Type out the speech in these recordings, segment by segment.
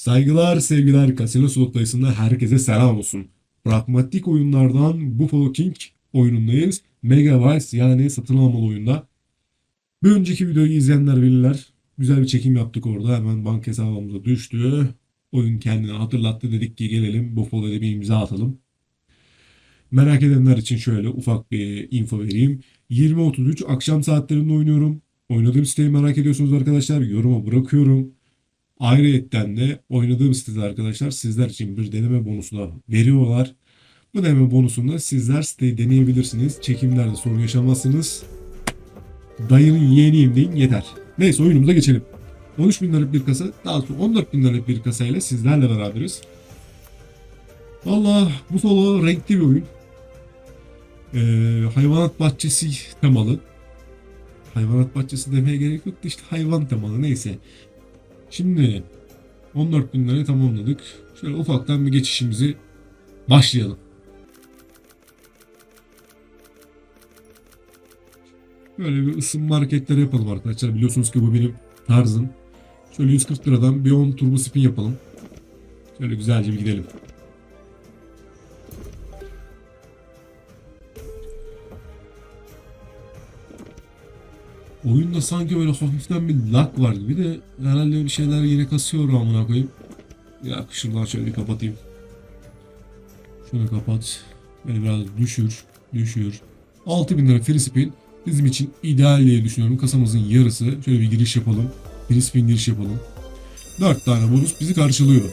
Saygılar sevgiler Casino Slot dayısında herkese selam olsun. Pragmatik oyunlardan Buffalo King oyunundayız. Mega Vice yani satın almalı oyunda. Bir önceki videoyu izleyenler bilirler. Güzel bir çekim yaptık orada. Hemen banka hesabımıza düştü. Oyun kendini hatırlattı. Dedik ki gelelim Buffalo'ya bir imza atalım. Merak edenler için şöyle ufak bir info vereyim. 20.33 akşam saatlerinde oynuyorum. Oynadığım siteyi merak ediyorsunuz arkadaşlar. Yoruma bırakıyorum. Ayrıyetten de oynadığım sitede arkadaşlar sizler için bir deneme bonusu da veriyorlar. Bu deneme bonusunda sizler siteyi deneyebilirsiniz. Çekimlerde sorun yaşamazsınız. Dayının yeğeniyim deyin yeter. Neyse oyunumuza geçelim. 13 bin liralık bir kasa, daha sonra 14 bin liralık bir kasayla sizlerle beraberiz. Valla bu solo renkli bir oyun. Ee, hayvanat bahçesi temalı. Hayvanat bahçesi demeye gerek yok işte hayvan temalı neyse. Şimdi 14 bin lirayı tamamladık. Şöyle ufaktan bir geçişimizi başlayalım. Böyle bir ısınma hareketleri yapalım arkadaşlar. Biliyorsunuz ki bu benim tarzım. Şöyle 140 liradan bir 10 turbo spin yapalım. Şöyle güzelce bir gidelim. Oyunda sanki böyle hafiften bir lag var gibi de herhalde bir şeyler yine kasıyor amına koyayım. Ya şuradan şöyle bir kapatayım. Şunu kapat. Böyle biraz düşür. Düşür. 6000 lira free spin bizim için ideal diye düşünüyorum. Kasamızın yarısı. Şöyle bir giriş yapalım. Free spin giriş yapalım. 4 tane bonus bizi karşılıyor.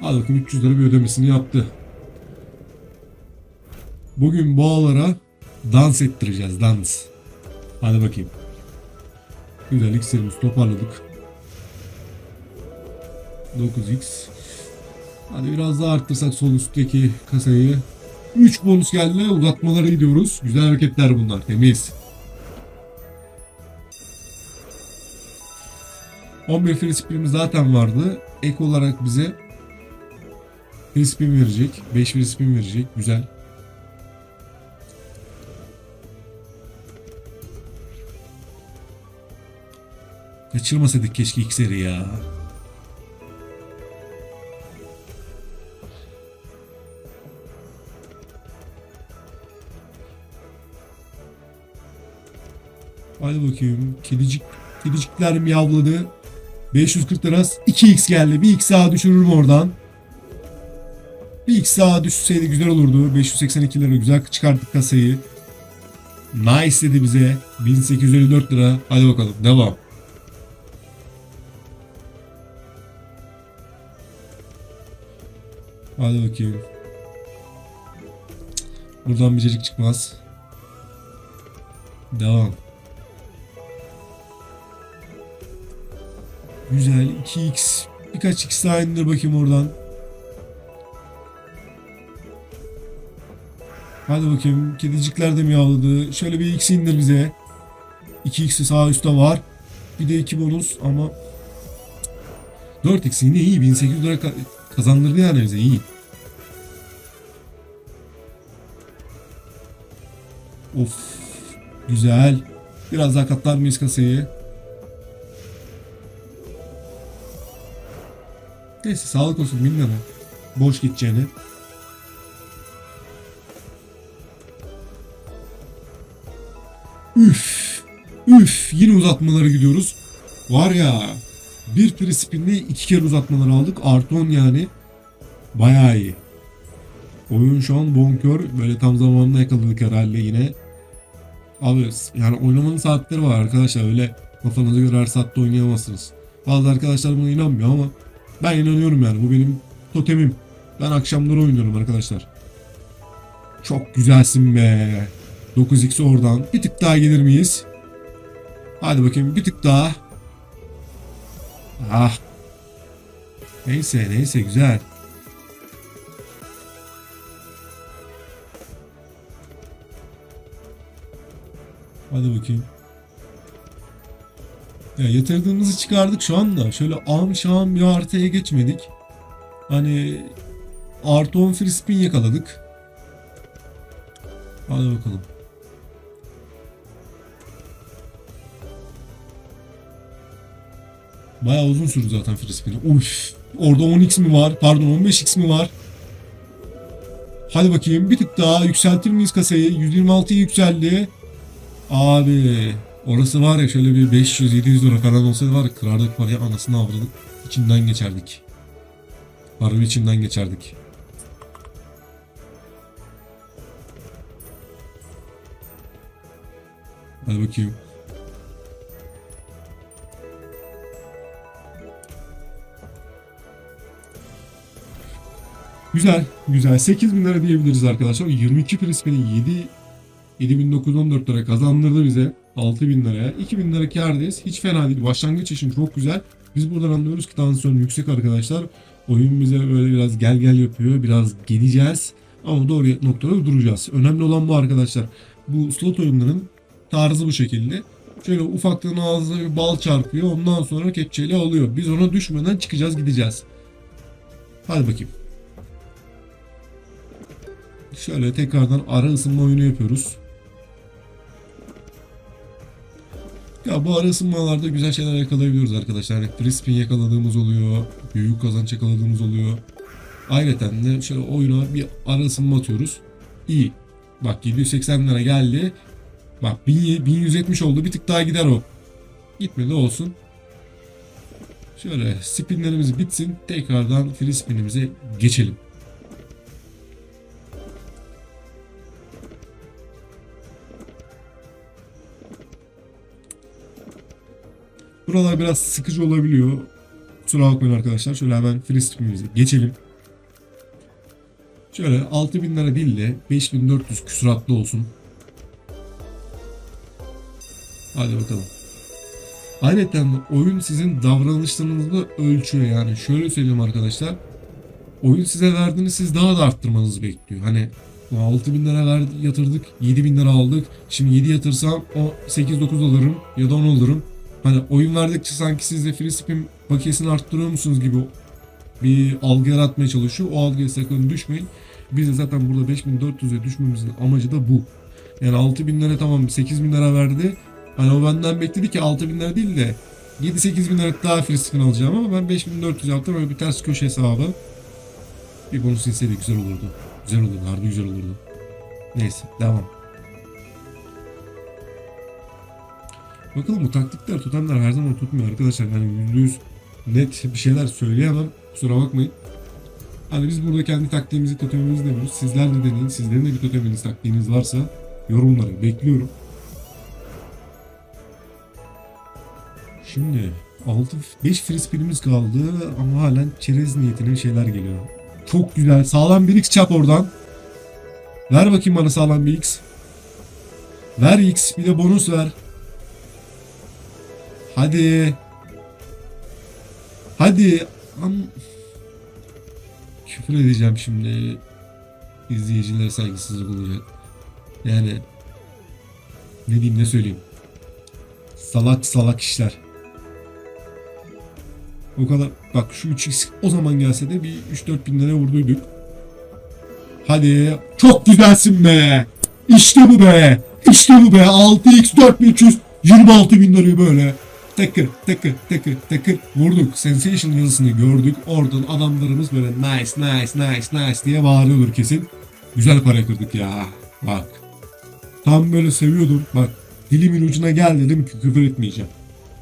Hadi bakayım 300 lira bir ödemesini yaptı. Bugün boğalara dans ettireceğiz. Dans. Hadi bakayım. Güzel iksirimizi toparladık. 9x. Hadi biraz daha arttırsak sol üstteki kasayı. 3 bonus geldi. Uzatmalara gidiyoruz. Güzel hareketler bunlar. Temiz. 11 free zaten vardı. Ek olarak bize free verecek. 5 free verecek. Güzel. Kaçırmasaydık keşke iksiri ya. Hadi bakayım. Kedicik, kedicikler miyavladı. 540 lira 2x geldi. Bir x daha düşürürüm oradan. Bir x daha düşseydi güzel olurdu. 582 lira güzel çıkarttık kasayı. Nice dedi bize. 1854 lira. Hadi bakalım devam. Hadi bakayım. Buradan bir cacık çıkmaz. Devam. Güzel. 2x. Birkaç x daha indir bakayım oradan. Hadi bakayım. Kedicikler de miyavladı. Şöyle bir x indir bize. 2x'i sağ üstte var. Bir de 2 bonus ama 4x yine iyi. 1800 lira kazandırdı yani bize iyi. Of. Güzel. Biraz daha katlar mıyız kasayı? Neyse sağlık olsun bilmiyorum. Boş gideceğini. Üf. Üf. Yine uzatmalara gidiyoruz. Var ya. Bir free spin'de iki kere uzatmalar aldık. Artı 10 yani. Bayağı iyi. Oyun şu an bonkör. Böyle tam zamanında yakaladık herhalde yine. Abi yani oynamanın saatleri var arkadaşlar. Öyle kafanıza göre her saatte oynayamazsınız. Bazı arkadaşlar buna inanmıyor ama ben inanıyorum yani. Bu benim totemim. Ben akşamları oynuyorum arkadaşlar. Çok güzelsin be. 9x oradan. Bir tık daha gelir miyiz? Hadi bakayım bir tık daha. Ah. Neyse neyse güzel. Hadi bakayım. Ya yatırdığımızı çıkardık şu anda. Şöyle am şam bir artıya geçmedik. Hani artı 10 free spin yakaladık. Hadi bakalım. Bayağı uzun sürdü zaten free. Uf. Orada 10x mi var? Pardon 15x mi var? Hadi bakayım bir tık daha yükseltir miyiz kasayı? 126'ya yükseldi. Abi orası var ya şöyle bir 500-700 lira falan olsaydı var ya kırardık parayı anasını avradık. İçinden geçerdik. Harbi içinden geçerdik. Hadi bakayım. Güzel, güzel. 8000 lira diyebiliriz arkadaşlar. 22 prispini 7 7914 lira kazandırdı bize. 6000 liraya. 2000 lira kârdayız. Hiç fena değil. Başlangıç için çok güzel. Biz buradan anlıyoruz ki tansiyon yüksek arkadaşlar. Oyun bize böyle biraz gel gel yapıyor. Biraz geleceğiz. Ama doğru noktada duracağız. Önemli olan bu arkadaşlar. Bu slot oyunların tarzı bu şekilde. Şöyle ufaktan ağzına bir bal çarpıyor. Ondan sonra kepçeyle alıyor. Biz ona düşmeden çıkacağız gideceğiz. Hadi bakayım. Şöyle tekrardan ara ısınma oyunu yapıyoruz. Ya bu ara ısınmalarda güzel şeyler yakalayabiliyoruz arkadaşlar. Yani free spin yakaladığımız oluyor. Büyük kazanç yakaladığımız oluyor. Ayrıca de şöyle oyuna bir ara ısınma atıyoruz. İyi. Bak 780 lira geldi. Bak 1000 1170 oldu. Bir tık daha gider o. Gitmedi olsun. Şöyle spinlerimiz bitsin. Tekrardan free spinimize geçelim. Buralar biraz sıkıcı olabiliyor. Kusura bakmayın arkadaşlar. Şöyle hemen free spinimize geçelim. Şöyle 6000 lira değil de 5400 küsuratlı olsun. Hadi bakalım. Ayrıca oyun sizin davranışlarınızı ölçüyor yani. Şöyle söyleyeyim arkadaşlar. Oyun size verdiğini siz daha da arttırmanızı bekliyor. Hani 6000 lira verdi, yatırdık, 7000 lira aldık. Şimdi 7 yatırsam o 8-9 alırım ya da 10 alırım. Hani oyun verdikçe sanki siz de free spin bakiyesini arttırıyor musunuz gibi bir algı yaratmaya çalışıyor. O algıya sakın düşmeyin. Biz de zaten burada 5400'e düşmemizin amacı da bu. Yani 6000 lira tamam 8000 lira verdi. Hani o benden bekledi ki 6000 lira değil de 7-8 bin lira daha free spin alacağım ama ben 5400 yaptım. Böyle bir ters köşe hesabı. Bir bonus inseydi güzel olurdu. Güzel olurdu. Harbi güzel olurdu. Neyse devam. Bakalım bu taktikler, totemler her zaman tutmuyor arkadaşlar. Yani %100 net bir şeyler söyleyemem. Kusura bakmayın. Hani biz burada kendi taktiğimizi, totemimizi deniyoruz. Sizler de deneyin. Sizlerin de bir toteminiz, taktiğiniz varsa yorumları bekliyorum. Şimdi 6 5 free spinimiz kaldı ama halen çerez niyetine şeyler geliyor. Çok güzel. Sağlam bir X çap oradan. Ver bakayım bana sağlam bir X. Ver X bir de bonus ver. Hadi. Hadi. Am Küfür edeceğim şimdi. İzleyicilere saygısızlık olacak. Yani ne diyeyim ne söyleyeyim. Salak salak işler. O kadar bak şu 3x o zaman gelse de bir 3-4 bin lira vurduyduk. Hadi çok güzelsin be. İşte bu be. İşte bu be. 6x 4300 26 bin lirayı böyle tıkır tıkır tıkır tıkır vurduk. Sensation yazısını gördük. Oradan adamlarımız böyle nice nice nice nice diye bağırıyordur kesin. Güzel para kırdık ya. Bak. Tam böyle seviyordum. Bak dilimin ucuna gel dedim ki küfür etmeyeceğim.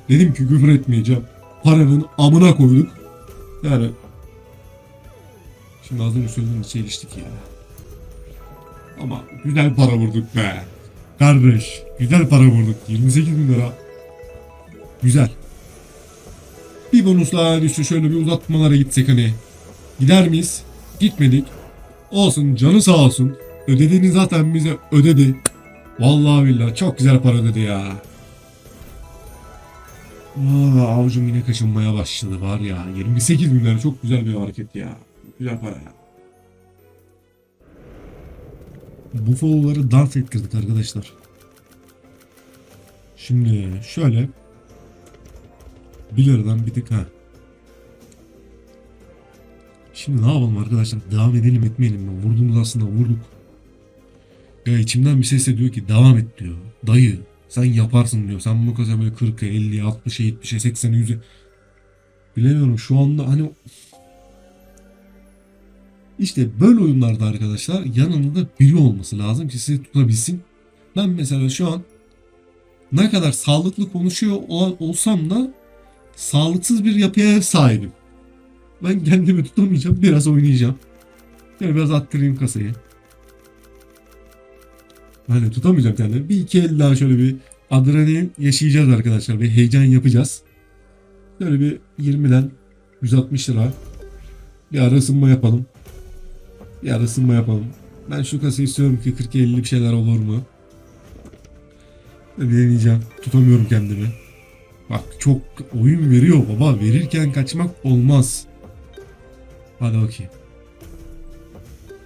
Dedim ki küfür etmeyeceğim. Paranın amına koyduk. Yani Şimdi az önce söylediğim çeliştik ya. Ama güzel para vurduk be. Kardeş güzel para vurduk. 28 bin lira. Güzel. Bir bonusla düştü şöyle bir uzatmalara gitsek hani. Gider miyiz? Gitmedik. Olsun canı sağ olsun. Ödediğini zaten bize ödedi. Vallahi billahi çok güzel para ödedi ya. Aa, avucum yine kaşınmaya başladı var ya. 28 bin lira çok güzel bir hareket ya. Güzel para ya. Buffalo'ları dans ettirdik arkadaşlar. Şimdi şöyle 1 liradan bir tık ha. Şimdi ne yapalım arkadaşlar? Devam edelim etmeyelim mi? Vurduğumuz aslında vurduk. Ya içimden bir ses de diyor ki devam et diyor. Dayı sen yaparsın diyor. Sen bu kadar böyle 40'a 50'ye 60'a 70'e 80'e 100'e bilemiyorum şu anda hani işte böyle oyunlarda arkadaşlar yanında biri olması lazım ki sizi tutabilsin. Ben mesela şu an ne kadar sağlıklı konuşuyor ol- olsam da sağlıksız bir yapıya sahibim. Ben kendimi tutamayacağım. Biraz oynayacağım. Yani biraz attırayım kasayı. Hani tutamayacağım kendimi. Bir iki el daha şöyle bir adrenalin yaşayacağız arkadaşlar. Bir heyecan yapacağız. Şöyle bir 20'den 160 lira. Bir ara ısınma yapalım. Bir ara ısınma yapalım. Ben şu kasayı istiyorum ki 40-50 bir şeyler olur mu? Bir deneyeceğim. Tutamıyorum kendimi. Bak çok oyun veriyor baba. Verirken kaçmak olmaz. Hadi bakayım.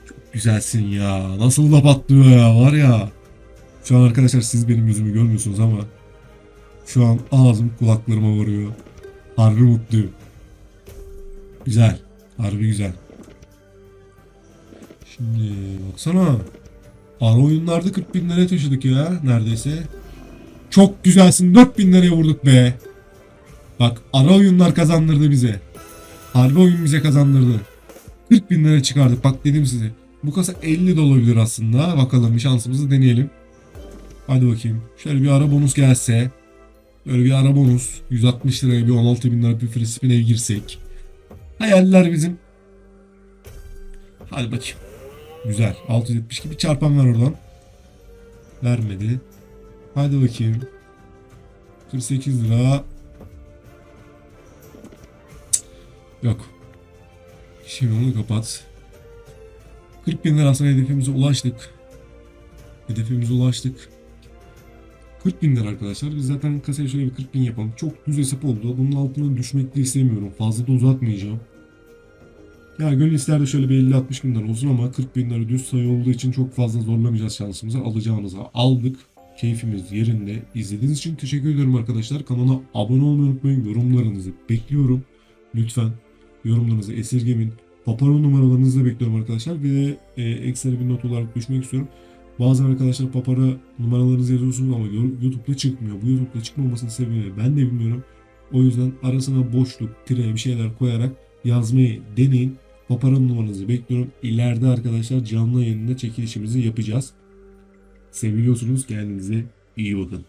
Çok güzelsin ya. Nasıl da patlıyor ya var ya. Şu an arkadaşlar siz benim yüzümü görmüyorsunuz ama şu an ağzım kulaklarıma vuruyor. Harbi mutluyum. Güzel. Harbi güzel. Şimdi baksana. Ara oyunlarda 40 bin liraya taşıdık ya neredeyse. Çok güzelsin 4 bin liraya vurduk be. Bak ara oyunlar kazandırdı bize. Harbi oyun bize kazandırdı. 40 bin lira çıkardık bak dedim size. Bu kasa 50 de olabilir aslında. Bakalım bir şansımızı deneyelim. Hadi bakayım. Şöyle bir ara bonus gelse. Böyle bir ara bonus. 160 liraya bir 16 bin lira bir free spin'e girsek. Hayaller bizim. Hadi bakayım. Güzel. 672 bir çarpan ver oradan. Vermedi. Hadi bakayım. 48 lira. Yok. Şimdi onu kapat. 40 bin lira aslında hedefimize ulaştık. Hedefimize ulaştık. 40 bin lira arkadaşlar. Biz zaten kasaya şöyle bir 40 bin yapalım. Çok düz hesap oldu. Bunun altına düşmek de istemiyorum. Fazla da uzatmayacağım. Ya gönül ister şöyle bir 50-60 bin lira olsun ama 40 bin lira düz sayı olduğu için çok fazla zorlamayacağız şansımızı. Alacağınızı aldık. Keyfimiz yerinde. İzlediğiniz için teşekkür ederim arkadaşlar. Kanala abone olmayı unutmayın. Yorumlarınızı bekliyorum. Lütfen yorumlarınızı esirgemin. Paparo numaralarınızı da bekliyorum arkadaşlar. Bir de e, ekstra bir not olarak düşmek istiyorum. Bazen arkadaşlar papara numaralarınızı yazıyorsunuz ama YouTube'da çıkmıyor. Bu YouTube'da çıkmamasının sebebi ben de bilmiyorum. O yüzden arasına boşluk, tire bir şeyler koyarak yazmayı deneyin. Papara numaranızı bekliyorum. İleride arkadaşlar canlı yayında çekilişimizi yapacağız. Seviliyorsunuz. Kendinize iyi bakın.